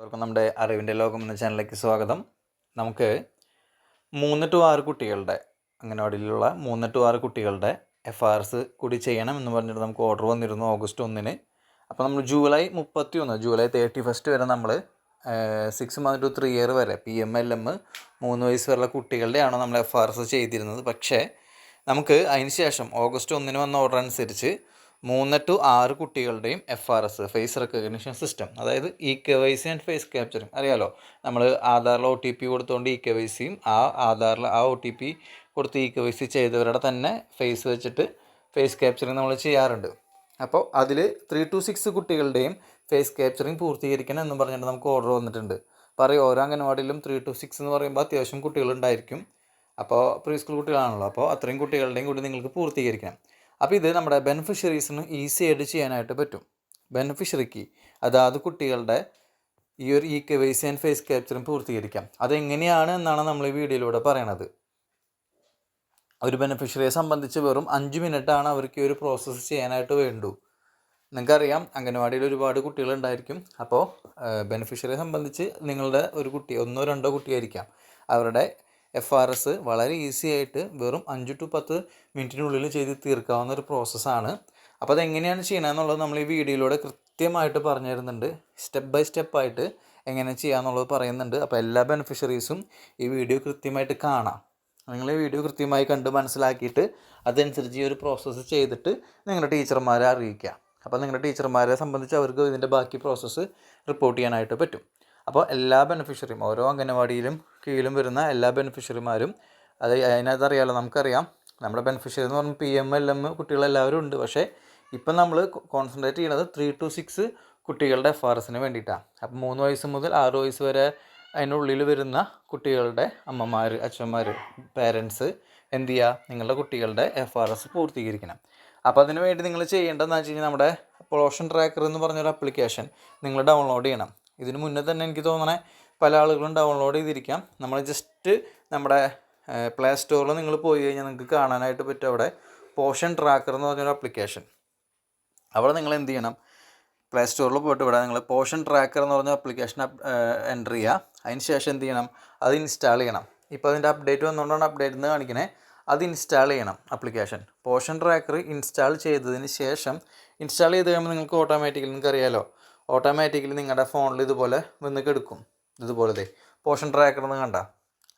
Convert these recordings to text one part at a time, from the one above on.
എല്ലാവർക്കും നമ്മുടെ അറിവിന്റെ ലോകം എന്ന ചാനലിലേക്ക് സ്വാഗതം. നമുക്ക് മൂന്ന് ടു ആറ് കുട്ടികളുടെ അംഗനവാടിയിലുള്ള മൂന്ന് ടു ആറ് കുട്ടികളുടെ എഫ് ആർ എസ് കൂടി ചെയ്യണം എന്ന് പറഞ്ഞിട്ട് നമുക്ക് ഓർഡർ വന്നിരുന്നു ഓഗസ്റ്റ് ഒന്നിന്. അപ്പോൾ നമ്മൾ ജൂലൈ മുപ്പത്തി ഒന്ന് ജൂലൈ തേർട്ടി ഫസ്റ്റ് വരെ നമ്മൾ six month to three year വരെ പി എം എൽ എം മൂന്ന് വയസ്സ് വരെയുള്ള കുട്ടികളുടെയാണ് നമ്മൾ എഫ് ആർ എസ് ചെയ്തിരുന്നത്. പക്ഷേ നമുക്ക് അതിന് ശേഷം ഓഗസ്റ്റ് ഒന്നിന് വന്ന ഓർഡർ അനുസരിച്ച് മൂന്ന് ടു ആറ് കുട്ടികളുടെയും F R S face recognition system അതായത് E K Y C and face capturing അറിയാലോ? നമ്മൾ ആധാറിൽ ഒ ടി പി കൊടുത്തുകൊണ്ട് ഇ കെ വൈ സിയും ആ ആധാറിൽ ആ ഒ ടി പി കൊടുത്ത് ഇ കെ വൈ സി ചെയ്തവരുടെ തന്നെ ഫേസ് വെച്ചിട്ട് ഫേസ് ക്യാപ്ചറിങ് നമ്മൾ ചെയ്യാറുണ്ട്. അപ്പോൾ അതിൽ ത്രീ ടു സിക്സ് കുട്ടികളുടെയും ഫേസ് ക്യാപ്ചറിങ് പൂർത്തീകരിക്കണം എന്ന് പറഞ്ഞിട്ട് നമുക്ക് ഓർഡർ വന്നിട്ടുണ്ട്. പറയും ഓരോ അംഗനവാടിയിലും ത്രീ ടു സിക്സ് എന്ന് പറയുമ്പോൾ അത്യാവശ്യം കുട്ടികളുണ്ടായിരിക്കും. അപ്പോൾ പ്രീ സ്കൂൾ കുട്ടികളാണല്ലോ. അപ്പോൾ അത്രയും കുട്ടികളുടെയും കൂടി നിങ്ങൾക്ക് പൂർത്തീകരിക്കണം. അപ്പോൾ ഇത് നമ്മുടെ ബെനിഫിഷ്യറീസിന് ഈസി ആയിട്ട് ചെയ്യാനായിട്ട് പറ്റും. ബെനിഫിഷ്യറിക്ക് അതാത് കുട്ടികളുടെ ഈ ഒരു E K Y C and face ക്യാപ്ചറും പൂർത്തീകരിക്കാം. അതെങ്ങനെയാണ് എന്നാണ് നമ്മൾ ഈ വീഡിയോയിലൂടെ പറയണത്. ഒരു ബെനിഫിഷ്യറിയെ സംബന്ധിച്ച് വെറും അഞ്ച് മിനിറ്റാണ് അവർക്ക് ഈ ഒരു പ്രോസസ്സ് ചെയ്യാനായിട്ട് വേണ്ടു. നിങ്ങൾക്കറിയാം അംഗനവാടിയിൽ ഒരുപാട് കുട്ടികളുണ്ടായിരിക്കും. അപ്പോൾ ബെനിഫിഷ്യറിയെ സംബന്ധിച്ച് നിങ്ങളുടെ ഒരു കുട്ടി ഒന്നോ രണ്ടോ കുട്ടിയായിരിക്കാം. അവരുടെ എഫ് ആർ എസ് വളരെ ഈസി ആയിട്ട് വെറും അഞ്ച് ടു പത്ത് മിനിറ്റിനുള്ളിൽ ചെയ്ത് തീർക്കാവുന്ന ഒരു പ്രോസസ്സാണ് അപ്പോൾ അതെങ്ങനെയാണ് ചെയ്യണമെന്നുള്ളത് നമ്മൾ ഈ വീഡിയോയിലൂടെ കൃത്യമായിട്ട് പറഞ്ഞു തരുന്നുണ്ട് സ്റ്റെപ്പ് ബൈ സ്റ്റെപ്പായിട്ട് എങ്ങനെ ചെയ്യാമെന്നുള്ളത് പറയുന്നുണ്ട്. അപ്പോൾ എല്ലാ ബെനിഫിഷ്യറീസും ഈ വീഡിയോ കൃത്യമായിട്ട് കാണാം. നിങ്ങൾ ഈ വീഡിയോ കൃത്യമായി കണ്ട് മനസ്സിലാക്കിയിട്ട് അതനുസരിച്ച് ഈ ഒരു പ്രോസസ്സ് ചെയ്തിട്ട് നിങ്ങളുടെ ടീച്ചർമാരെ അറിയിക്കുക. അപ്പോൾ നിങ്ങളുടെ ടീച്ചർമാരെ സംബന്ധിച്ച് അവർക്ക് ഇതിന്റെ ബാക്കി പ്രോസസ്സ് റിപ്പോർട്ട് ചെയ്യാനായിട്ട് പറ്റും. അപ്പോൾ എല്ലാ ബെനിഫിഷ്യറിയും ഓരോ അംഗനവാടിയിലും കീഴിലും വരുന്ന എല്ലാ ബെനിഫിഷ്യറിമാരും അത് അതിനകത്ത് അറിയാമല്ലോ നമുക്കറിയാം. നമ്മുടെ ബെനിഫിഷ്യറി എന്ന് പറഞ്ഞാൽ പി എം എൽ എം കുട്ടികളെല്ലാവരും ഉണ്ട്. പക്ഷേ ഇപ്പം നമ്മൾ കോൺസെൻട്രേറ്റ് ചെയ്യുന്നത് ത്രീ ടു സിക്സ് കുട്ടികളുടെ എഫ് ആർ എസിന് വേണ്ടിയിട്ടാണ്. അപ്പം മൂന്ന് വയസ്സ് മുതൽ ആറ് വയസ്സ് വരെ അതിനുള്ളിൽ വരുന്ന കുട്ടികളുടെ അമ്മമാർ അച്ഛന്മാർ പേരൻസ് എന്ത് ചെയ്യുക? നിങ്ങളുടെ കുട്ടികളുടെ എഫ് ആർ എസ് പൂർത്തീകരിക്കണം. അപ്പോൾ അതിന് വേണ്ടി നിങ്ങൾ ചെയ്യേണ്ടതെന്ന് വെച്ച് കഴിഞ്ഞാൽ നമ്മുടെ പോഷൻ ട്രാക്കർ എന്ന് പറഞ്ഞൊരു ആപ്ലിക്കേഷൻ നിങ്ങൾ ഡൗൺലോഡ് ചെയ്യണം. ഇതിന് മുന്നേ തന്നെ എനിക്ക് തോന്നണേ പല ആളുകളും ഡൗൺലോഡ് ചെയ്തിരിക്കാം. നമ്മൾ ജസ്റ്റ് നമ്മുടെ പ്ലേ സ്റ്റോറിൽ നിങ്ങൾ പോയി കഴിഞ്ഞാൽ നിങ്ങൾക്ക് കാണാനായിട്ട് പറ്റും അവിടെ. പോഷൻ ട്രാക്കർ എന്ന് പറഞ്ഞൊരു ആപ്ലിക്കേഷൻ അവിടെ നിങ്ങൾ എന്ത് ചെയ്യണം? പ്ലേ സ്റ്റോറിൽ പോയിട്ട് ഇവിടെ നിങ്ങൾ പോഷൻ ട്രാക്കർ എന്ന് പറഞ്ഞ ആപ്ലിക്കേഷൻ എന്റർ ചെയ്യുക അതിന് ശേഷം എന്ത് ചെയ്യണം? അത് ഇൻസ്റ്റാൾ ചെയ്യണം. ഇപ്പോൾ അതിന്റെ അപ്ഡേറ്റ് വന്നുകൊണ്ടാണ് അപ്ഡേറ്റ് എന്ന് കാണിക്കണേ. അത് ഇൻസ്റ്റാൾ ചെയ്യണം ആപ്ലിക്കേഷൻ പോഷൻ ട്രാക്കർ ഇൻസ്റ്റാൾ ചെയ്തതിന് ശേഷം ഇൻസ്റ്റാൾ ചെയ്ത് കഴിയുമ്പോൾ നിങ്ങൾക്ക് ഓട്ടോമാറ്റിക്കലി നിങ്ങൾക്ക് അറിയാലോ ഓട്ടോമാറ്റിക്കലി നിങ്ങളുടെ ഫോണിൽ ഇതുപോലെ വന്ന് എടുക്കും ഇതുപോലത്തെ പോഷൻ ട്രാക്കർ എന്ന് കണ്ട?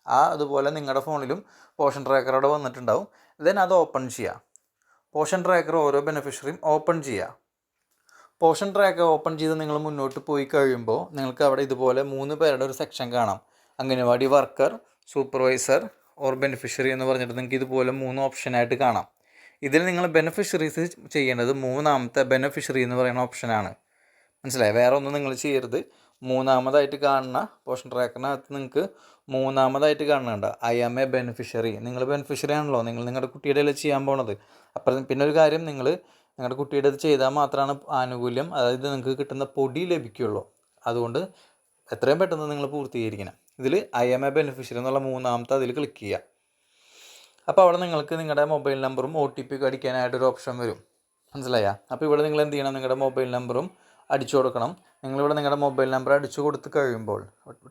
ആ അതുപോലെ നിങ്ങളുടെ ഫോണിലും പോഷൻ ട്രാക്കർ അവിടെ വന്നിട്ടുണ്ടാവും. ദെൻ അത് ഓപ്പൺ ചെയ്യുക പോഷൻ ട്രാക്കർ ഓരോ ബെനിഫിഷ്യറിയും ഓപ്പൺ ചെയ്യുക പോഷൻ ട്രാക്കർ ഓപ്പൺ ചെയ്ത് നിങ്ങൾ മുന്നോട്ട് പോയി കഴിയുമ്പോൾ നിങ്ങൾക്ക് അവിടെ ഇതുപോലെ മൂന്ന് പേരുടെ ഒരു സെക്ഷൻ കാണാം. Anganwadi worker supervisor or beneficiary എന്ന് പറഞ്ഞിട്ട് നിങ്ങൾക്ക് ഇതുപോലെ മൂന്ന് ഓപ്ഷനായിട്ട് കാണാം. ഇതിൽ നിങ്ങൾ ബെനിഫിഷ്യറീസ് ചെയ്യേണ്ടത് മൂന്നാമത്തെ ബെനിഫിഷ്യറി എന്ന് പറയുന്ന ഓപ്ഷനാണ് മനസ്സിലായി? വേറെ ഒന്നും നിങ്ങൾ ചെയ്യരുത്. മൂന്നാമതായിട്ട് കാണുന്ന പോഷൻ ട്രാക്കറിനകത്ത് നിങ്ങൾക്ക് മൂന്നാമതായിട്ട് കാണുന്നുണ്ട്. ഐ ആം എ ബെനിഫിഷ്യറി നിങ്ങൾ ബെനിഫിഷ്യറി ആണല്ലോ. നിങ്ങൾ നിങ്ങളുടെ കുട്ടിയുടെ അല്ലേ ചെയ്യാൻ പോണത്. അപ്പം പിന്നെ ഒരു കാര്യം നിങ്ങൾ നിങ്ങളുടെ കുട്ടിയുടെ ഇത് ചെയ്താൽ മാത്രമാണ് ആനുകൂല്യം അതായത് നിങ്ങൾക്ക് കിട്ടുന്ന പൊടി ലഭിക്കുള്ളൂ. അതുകൊണ്ട് എത്രയും പെട്ടെന്ന് നിങ്ങൾ പൂർത്തീകരിക്കണം. ഇതിൽ ഐ എം എ ബെനിഫിഷ്യറി എന്നുള്ള മൂന്നാമത്തെ അതിൽ ക്ലിക്ക് ചെയ്യുക. അപ്പോൾ അവിടെ നിങ്ങൾക്ക് നിങ്ങളുടെ മൊബൈൽ നമ്പറും ഒ ടി പി അടിക്കാനായിട്ടൊരു ഓപ്ഷൻ വരും. മനസ്സിലായാ? അപ്പോൾ ഇവിടെ നിങ്ങൾ എന്ത് ചെയ്യണം? നിങ്ങളുടെ മൊബൈൽ നമ്പറും അടിച്ചു കൊടുക്കണം. നിങ്ങളിവിടെ നിങ്ങളുടെ മൊബൈൽ നമ്പർ അടിച്ചു കൊടുത്ത് കഴിയുമ്പോൾ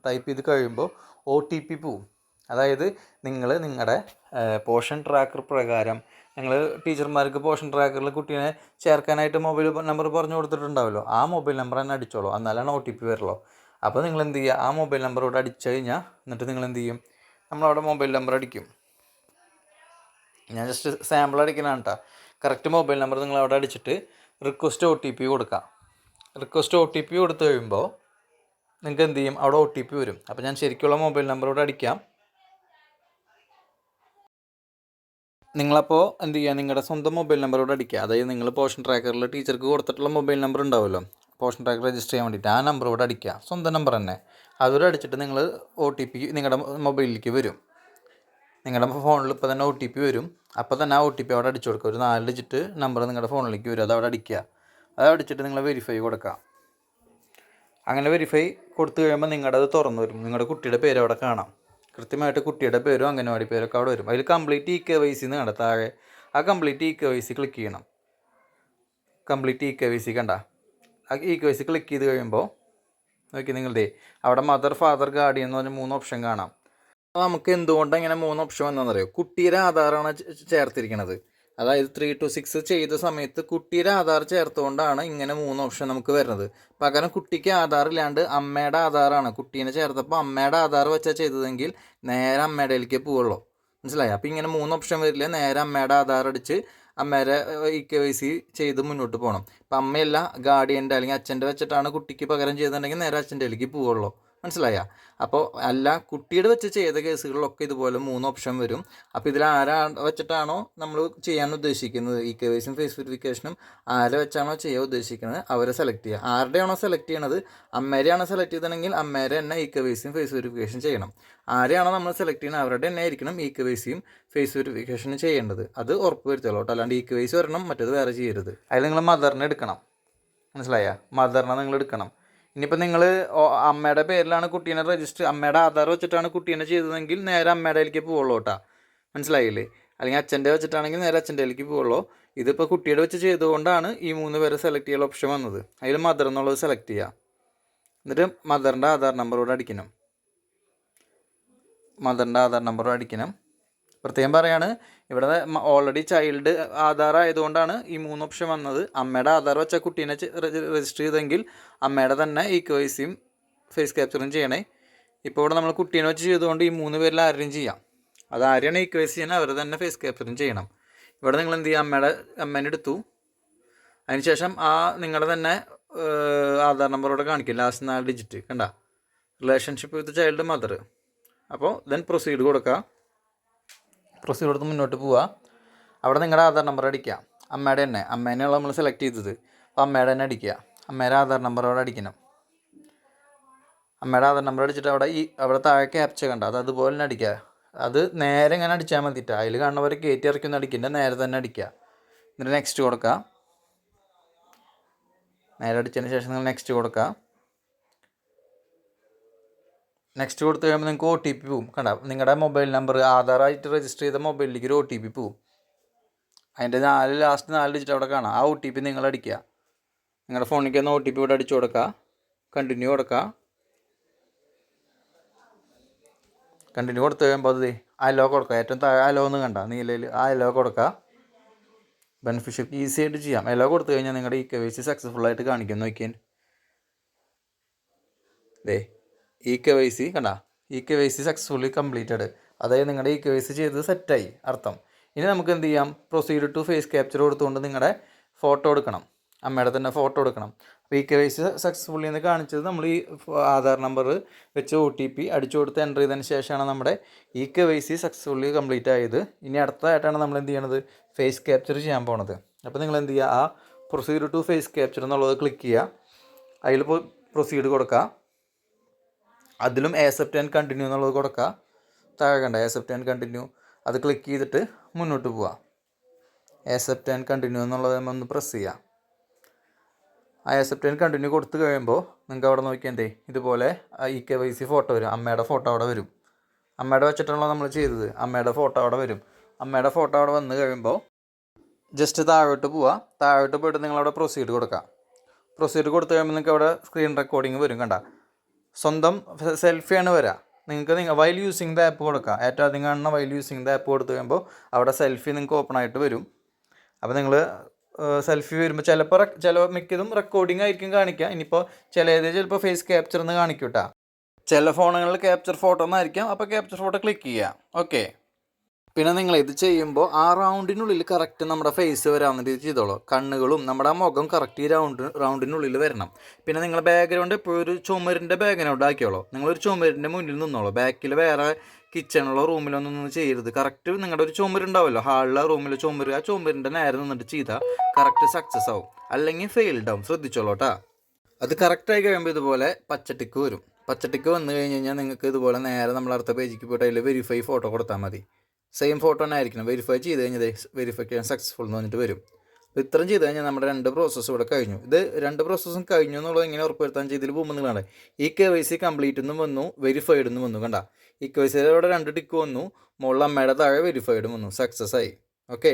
ടൈപ്പ് ചെയ്ത് കഴിയുമ്പോൾ ഒ ടി പി പോവും. അതായത് നിങ്ങൾ നിങ്ങളുടെ പോഷൻ ട്രാക്കർ പ്രകാരം നിങ്ങൾ ടീച്ചർമാർക്ക് പോഷൻ ട്രാക്കറിൽ കുട്ടീനെ ചേർക്കാനായിട്ട് മൊബൈൽ നമ്പർ പറഞ്ഞു കൊടുത്തിട്ടുണ്ടാവല്ലോ. ആ മൊബൈൽ നമ്പർ തന്നെ അടിച്ചോളൂ. എന്നാലാണ് ഒ ടി പി വരുള്ളൂ. അപ്പോൾ നിങ്ങൾ എന്ത് ചെയ്യുക ആ മൊബൈൽ നമ്പർ ഇവിടെ അടിച്ചു കഴിഞ്ഞാൽ എന്നിട്ട് നിങ്ങൾ എന്ത് ചെയ്യും നമ്മളവിടെ മൊബൈൽ നമ്പർ അടിക്കും. ഞാൻ ജസ്റ്റ് സാമ്പിൾ അടിക്കണ കേട്ടോ കറക്റ്റ് മൊബൈൽ നമ്പർ നിങ്ങൾ അവിടെ അടിച്ചിട്ട് റിക്വസ്റ്റ് ഒ ടി പി കൊടുക്കാം. റിക്വസ്റ്റ് ഒ ടി പി കൊടുത്തു കഴിയുമ്പോൾ നിങ്ങൾക്ക് എന്ത് ചെയ്യും? അവിടെ ഒ ടി പി വരും. അപ്പോൾ ഞാൻ ശരിക്കുള്ള മൊബൈൽ നമ്പർ ഇവിടെ അടിക്കാം. നിങ്ങളപ്പോൾ എന്ത് ചെയ്യുക? നിങ്ങളുടെ സ്വന്തം മൊബൈൽ നമ്പർ ഇവിടെ അടിക്കുക. അതായത് നിങ്ങൾ പോഷൻ ട്രാക്കറിൽ ടീച്ചർക്ക് കൊടുത്തിട്ടുള്ള മൊബൈൽ നമ്പർ ഉണ്ടാവുമല്ലോ. പോഷൻ ട്രാക്കർ രജിസ്റ്റർ ചെയ്യാൻ വേണ്ടിയിട്ട് ആ നമ്പർ ഇവിടെ അടിക്കുക. സ്വന്തം നമ്പർ തന്നെ. അതുകൂടെ അടിച്ചിട്ട് നിങ്ങൾ ഒ ടി പി നിങ്ങളുടെ മൊബൈലിലേക്ക് വരും. നിങ്ങളുടെ ഫോണിൽ ഇപ്പോൾ തന്നെ ഒ ടി പി വരും. അപ്പോൾ തന്നെ ആ ഒ ടി പി അവിടെ അടിച്ചു കൊടുക്കുക. ഒരു നാല് ഡിജിറ്റ് നമ്പർ നിങ്ങളുടെ ഫോണിലേക്ക് വരും. അത് അവിടെ അടിക്കുക. അത് അടിച്ചിട്ട് നിങ്ങൾ വെരിഫൈ കൊടുക്കുക അങ്ങനെ വെരിഫൈ കൊടുത്തു കഴിയുമ്പോൾ നിങ്ങളുടെ അത് തുറന്നു വരും. നിങ്ങളുടെ കുട്ടിയുടെ പേര് അവിടെ കാണാം. കൃത്യമായിട്ട് കുട്ടിയുടെ പേരും അംഗനവാടി പേരൊക്കെ അവിടെ വരും. അതിൽ complete E K Y C എന്ന് താഴെ ആ complete E K Y C click ചെയ്യണം. Complete E K Y C കണ്ട? ആ E K Y C click ചെയ്ത് കഴിയുമ്പോൾ നോക്കി നിങ്ങളുടെ അവിടെ മദർ ഫാദർ ഗാർഡിയൻ എന്ന് പറഞ്ഞ മൂന്ന് ഓപ്ഷൻ കാണാം. നമുക്ക് എന്തുകൊണ്ടാണ് ഇങ്ങനെ മൂന്ന് ഓപ്ഷൻ വന്നതെന്നറിയോ? കുട്ടിയുടെ ആധാറാണ് ചേർത്തിരിക്കുന്നത് അതായത് ത്രീ ടു സിക്സ് ചെയ്ത സമയത്ത് കുട്ടിയുടെ ആധാർ ചേർത്തുകൊണ്ടാണ് ഇങ്ങനെ മൂന്ന് ഓപ്ഷൻ നമുക്ക് വരുന്നത്. പകരം കുട്ടിക്ക് ആധാർ ഇല്ലാണ്ട് അമ്മയുടെ ആധാറാണ്. കുട്ടീനെ ചേർത്തപ്പോൾ അമ്മയുടെ ആധാർ വെച്ചാൽ ചെയ്തതെങ്കിൽ നേരെ അമ്മയുടെയിലേക്ക് പോവുള്ളൂ. മനസ്സിലായി? അപ്പോൾ ഇങ്ങനെ മൂന്ന് ഓപ്ഷൻ വരില്ല? നേരെ അമ്മയുടെ ആധാർ അടിച്ച് അമ്മേരെ ഇ കെ വൈ സി ചെയ്ത് മുന്നോട്ട് പോകണം ഇപ്പം അമ്മയല്ല ഗാർഡിയന്റെ അല്ലെങ്കിൽ അച്ഛന്റെ വെച്ചിട്ടാണ് കുട്ടിക്ക് പകരം ചെയ്തിട്ടുണ്ടെങ്കിൽ നേരെ അച്ഛന്റെ ഇതിലേക്ക് പോവുള്ളൂ. മനസ്സിലായ? അപ്പോൾ അല്ല കുട്ടിയുടെ വെച്ച് ചെയ്ത കേസുകളിലൊക്കെ ഇതുപോലെ മൂന്ന് ഓപ്ഷൻ വരും. അപ്പോൾ ഇതിൽ ആരാ വെച്ചിട്ടാണോ നമ്മൾ ചെയ്യാൻ ഉദ്ദേശിക്കുന്നത്? ഈ കെ വൈസും ഫേസ് വെരിഫിക്കേഷനും ആരെ വെച്ചാണോ ചെയ്യാൻ ഉദ്ദേശിക്കുന്നത്? അവരെ സെലക്ട് ചെയ്യുക. ആരുടെയാണോ സെലക്ട് ചെയ്യണത്? അമ്മേരെയാണോ സെലക്ട് ചെയ്തതെങ്കിൽ അമ്മേരെ തന്നെ ഈ കെ വൈസും ഫേസ് വെരിഫിക്കേഷൻ ചെയ്യണം. ആരെയാണോ നമ്മൾ സെലക്ട് ചെയ്യുന്നത്? അവരുടെ തന്നെ ആയിരിക്കണം ഈ കെ വൈസിയും ഫേസ് വെരിഫിക്കേഷൻ ചെയ്യേണ്ടത്. അത് ഉറപ്പ് വരുത്തുള്ളൂ അല്ലാണ്ട് ഈ കെ വൈസ് വരണം മറ്റേത് വേറെ ചെയ്യരുത്. അതിൽ നിങ്ങൾ മദറിനെ എടുക്കണം. മനസ്സിലായ? മദറിനെ നിങ്ങൾ എടുക്കണം. ഇനിയിപ്പോൾ നിങ്ങൾ അമ്മയുടെ പേരിലാണ് കുട്ടീനെ രജിസ്റ്റർ അമ്മയുടെ ആധാർ വെച്ചിട്ടാണ് കുട്ടീനെ ചെയ്തതെങ്കിൽ നേരെ അമ്മയുടെ അതിലേക്ക് പോവുള്ളൂ കേട്ടോ. മനസ്സിലായില്ലേ? അല്ലെങ്കിൽ അച്ഛന്റെ വെച്ചിട്ടാണെങ്കിൽ നേരെ അച്ഛന്റെ അതിലേക്ക് പോവുള്ളൂ. ഇതിപ്പോൾ കുട്ടിയുടെ വെച്ച് ചെയ്തുകൊണ്ടാണ് ഈ മൂന്ന് പേരെ സെലക്ട് ചെയ്യാൻ ഓപ്ഷൻ വന്നത്. അതിൽ മദർ എന്നുള്ളത് സെലക്ട് ചെയ്യുക എന്നിട്ട് മദറിന്റെ ആധാർ നമ്പറോട് അടിക്കണം. മദറിന്റെ ആധാർ നമ്പറോട് അടിക്കണം. പ്രത്യേകം പറയാണ് ഇവിടെ ഓൾറെഡി ചൈൽഡ് ആധാർ ആയതുകൊണ്ടാണ് ഈ മൂന്ന് ഓപ്ഷൻ വന്നത്. അമ്മയുടെ ആധാർ വെച്ച കുട്ടീനെ രജിസ്റ്റർ ചെയ്തെങ്കിൽ അമ്മയുടെ തന്നെ ഈ കേസിയും ഫേസ് ക്യാപ്ചറും ചെയ്യണേ. ഇപ്പോൾ ഇവിടെ നമ്മൾ കുട്ടീനെ വെച്ച് ചെയ്തുകൊണ്ട് ഈ മൂന്ന് പേരിൽ ആരെയും ചെയ്യാം. അത് ആരെയാണ് ഈ കേസ് ചെയ്യണം അവർ തന്നെ ഫേസ് ക്യാപ്ചറും ചെയ്യണം. ഇവിടെ നിങ്ങൾ എന്ത് ചെയ്യുക അമ്മയുടെ അമ്മേനെ എടുത്തു. അതിനുശേഷം ആ നിങ്ങളുടെ തന്നെ ആധാർ നമ്പറോടെ കാണിക്കും. ലാസ്റ്റ് നാല് ഡിജിറ്റ് കണ്ട. റിലേഷൻഷിപ്പ് വിത്ത് ചൈൽഡ് മദർ അപ്പോൾ ദെൻ പ്രൊസീഡ് കൊടുക്കുക പ്രൊസീഡ് കൊടുത്ത് മുന്നോട്ട് പോവുക അവിടെ നിങ്ങളുടെ ആധാർ നമ്പർ അടിക്കുക അമ്മയുടെ തന്നെ. അമ്മേനെയുള്ള നമ്മൾ സെലക്ട് ചെയ്തത്. അപ്പോൾ അമ്മയുടെ തന്നെ അടിക്കുക അമ്മയുടെ ആധാർ നമ്പർ അവിടെ അടിക്കണം. അമ്മയുടെ ആധാർ നമ്പർ അടിച്ചിട്ട് അവിടെ ഈ അവിടെ താഴെ ക്യാപ്ച കണ്ട? അത് അതുപോലെ തന്നെ അടിക്കുക അത് നേരെ ഇങ്ങനെ അടിച്ചാൽ മതിയിട്ട് അതിൽ കാണുന്നവരെ കയറ്റി ഇറക്കിയൊന്നും അടിക്കില്ല നേരെ തന്നെ അടിക്കുക എന്നിട്ട് നെക്സ്റ്റ് കൊടുക്കുക നേരെ അടിച്ചതിന് ശേഷം നിങ്ങൾ നെക്സ്റ്റ് കൊടുക്കുക നെക്സ്റ്റ് കൊടുത്തു കഴിയുമ്പോൾ നിങ്ങൾക്ക് ഒ ടി പി പോവും. കണ്ട? നിങ്ങളുടെ മൊബൈൽ നമ്പർ ആധാറായിട്ട് രജിസ്റ്റർ ചെയ്ത മൊബൈലിലേക്ക് ഒരു ഒ ടി പി പോവും. അതിന്റെ നാല് ലാസ്റ്റ് നാല് ഡിജിറ്റ് അവിടെ കാണാം. ആ ഒ ടി പി നിങ്ങൾ അടിക്കുക. നിങ്ങളുടെ ഫോണിലേക്ക് ഒന്ന് ഒ ടി പി ഇവിടെ അടിച്ചു കൊടുക്കുക. കണ്ടിന്യൂ കൊടുക്കുക. കണ്ടിന്യൂ കൊടുത്തു കഴിയുമ്പോൾ അത് ആ ലോ കൊടുക്കുക. ഏറ്റവും താഴെ ആ ലോ ഒന്ന് കണ്ട? നീലയിൽ ആ ലോ കൊടുക്കുക. ബെനിഫിഷ്യർക്ക് ഈസി ആയിട്ട് ചെയ്യാം. എലോ കൊടുത്തു കഴിഞ്ഞാൽ നിങ്ങളുടെ ഈ കെ വൈ സി സക്സസ്ഫുൾ ആയിട്ട് കാണിക്കും. നോക്കിയാൽ ദേ ഇ കെ വൈ സി കണ്ട? E K Y C successfully completed അതായത് നിങ്ങളുടെ ഇ കെ വൈ സി ചെയ്തത് സെറ്റായി അർത്ഥം. ഇനി നമുക്ക് എന്ത് ചെയ്യാം? പ്രൊസീഡ് ടു ഫേസ് ക്യാപ്ചർ കൊടുത്തുകൊണ്ട് നിങ്ങളുടെ ഫോട്ടോ എടുക്കണം. അമ്മയുടെ തന്നെ ഫോട്ടോ എടുക്കണം. അപ്പോൾ E K Y C successfully എന്ന് കാണിച്ചത് നമ്മൾ ഈ ആധാർ നമ്പർ വെച്ച് ഒ ടി പി അടിച്ചു കൊടുത്ത് എന്റർ ചെയ്തതിന് ശേഷമാണ് നമ്മുടെ E K Y C successfully complete ആയത്. ഇനി അടുത്തതായിട്ടാണ് നമ്മൾ എന്ത് ചെയ്യണത്? ഫേസ് ക്യാപ്ചർ ചെയ്യാൻ പോണത്. അപ്പോൾ നിങ്ങൾ എന്ത് ചെയ്യുക ആ പ്രൊസീഡ് ടു ഫേസ് ക്യാപ്ചർ എന്നുള്ളത് ക്ലിക്ക് ചെയ്യുക അതിൽ പ്രൊസീഡ് കൊടുക്കുക അതിലും ആക്സെപ്റ്റ് ആൻഡ് കണ്ടിന്യൂ എന്നുള്ളത് കൊടുക്കുക. താഴെ കണ്ട ആക്സെപ്റ്റ് ആൻഡ് കണ്ടിന്യൂ അത് ക്ലിക്ക് ചെയ്തിട്ട് മുന്നോട്ട് പോവുക. ആക്സെപ്റ്റ് ആൻഡ് കണ്ടിന്യൂ എന്നുള്ളത് നമ്മൾ ഒന്ന് പ്രസ് ചെയ്യുക. ആ ആക്സെപ്റ്റ് ആൻഡ് കണ്ടിന്യൂ കൊടുത്തു കഴിയുമ്പോൾ നിങ്ങൾക്ക് അവിടെ നോക്കിയാൽ എന്തേ? ഇതുപോലെ E K Y C photo വരും. അമ്മയുടെ ഫോട്ടോ അവിടെ വരും. അമ്മയുടെ വെച്ചിട്ടാണല്ലോ നമ്മൾ ചെയ്തത്. അമ്മയുടെ ഫോട്ടോ അവിടെ വരും. അമ്മയുടെ ഫോട്ടോ അവിടെ വന്ന് കഴിയുമ്പോൾ ജസ്റ്റ് താഴോട്ട് പോവുക. താഴോട്ട് പോയിട്ട് നിങ്ങളവിടെ പ്രൊസീഡ് കൊടുക്കുക. പ്രൊസീഡ് കൊടുത്തു കഴിയുമ്പോൾ നിങ്ങൾക്ക് അവിടെ സ്ക്രീൻ റെക്കോർഡിങ് വരും കണ്ട? സ്വന്തം സെൽഫിയാണ് വരിക നിങ്ങൾക്ക് നിങ്ങൾ വൈൽ യൂസിങ് ദ ആപ്പ് കൊടുക്കുക ഏറ്റവും അധികം കാണുന്ന വൈൽ യൂസിങ് ദ ആപ്പ് കൊടുത്തു കഴിയുമ്പോൾ അവിടെ സെൽഫി നിങ്ങൾക്ക് ഓപ്പൺ ആയിട്ട് വരും. അപ്പോൾ നിങ്ങൾ സെൽഫി വരുമ്പോൾ ചിലപ്പോൾ ചില മിക്കതും റെക്കോർഡിംഗ് ആയിരിക്കും കാണിക്കുക ഇനിയിപ്പോൾ ചിലത് ചിലപ്പോൾ ഫേസ് ക്യാപ്ചർ എന്ന് കാണിക്കൂട്ടാ. കേട്ടോ ചില ഫോണുകളിൽ ക്യാപ്ചർ ഫോട്ടോ എന്നായിരിക്കാം അപ്പോൾ ക്യാപ്ചർ ഫോട്ടോ ക്ലിക്ക് ചെയ്യുക ഓക്കെ പിന്നെ നിങ്ങൾ ഇത് ചെയ്യുമ്പോൾ ആ റൗണ്ടിനുള്ളിൽ കറക്റ്റ് നമ്മുടെ ഫേസ് വരാവുന്ന രീതി ചെയ്തോളൂ. കണ്ണുകളും നമ്മുടെ ആ മുഖം കറക്റ്റ് ഈ റൗണ്ട് റൗണ്ടിനുള്ളിൽ വരണം. പിന്നെ നിങ്ങൾ ബാക്ക്ഗ്രൗണ്ട് എപ്പോഴും ഒരു ചുമരിന്റെ ബാക്ക്ഗ്രൗണ്ട് ആക്കിയോളൂ. നിങ്ങളൊരു ചുമരിന്റെ മുന്നിൽ നിന്നോളൂ. ബാക്കിൽ വേറെ കിച്ചണിലോ റൂമിലൊന്നും നിന്ന് ചെയ്യരുത്. കറക്റ്റ് നിങ്ങളുടെ ഒരു ചുമരുണ്ടാവുമല്ലോ ഹാളിലെ റൂമിലോ ചുമര്. ആ ചുമരിന്റെ നേരെ നിന്നിട്ട് ചെയ്താൽ കറക്റ്റ് സക്സസ് ആവും. അല്ലെങ്കിൽ ഫെയിൽഡ് ആവും ശ്രദ്ധിച്ചോളൂ കേട്ടോ അത് കറക്റ്റായി കഴിയുമ്പോൾ ഇതുപോലെ പച്ചട്ടിക്ക് വരും. പച്ചട്ടിക്ക് വന്നു കഴിഞ്ഞ് കഴിഞ്ഞാൽ നിങ്ങൾക്ക് ഇതുപോലെ നേരെ നമ്മൾ അടുത്ത പേജിക്ക് പോയിട്ട് അതിൽ വെരിഫൈ ഫോട്ടോ കൊടുത്താൽ മതി. സെയിം ഫോട്ടോ തന്നെ ആയിരിക്കണം. വെരിഫൈ ചെയ്ത് കഴിഞ്ഞാൽ വെരിഫിക്കേഷൻ സക്സസ്ഫുൾ എന്ന് പറഞ്ഞിട്ട് വരും. അപ്പോൾ ഇത്രയും ചെയ്ത് കഴിഞ്ഞാൽ നമ്മുടെ രണ്ട് പ്രോസസ്സ് ഇവിടെ കഴിഞ്ഞു. ഇത് രണ്ട് പ്രോസസ്സും കഴിഞ്ഞു എന്നുള്ളത് എങ്ങനെ ഉറപ്പുവരുത്താൻ ചെയ്തതിൽ പോകുമ്പോൾ നിങ്ങളാണ് ഈ കെ വൈ സി കംപ്ലീറ്റ് എന്നും വന്നു വെരിഫൈഡ് എന്നും വന്നു കണ്ട? ഈ കെ വൈ സിയുടെ അവിടെ രണ്ട് ടിക്ക് വന്നു മുകളിൽ അമ്മയുടെ താഴെ വെരിഫൈഡും വന്നു സക്സസ് ആയി. ഓക്കെ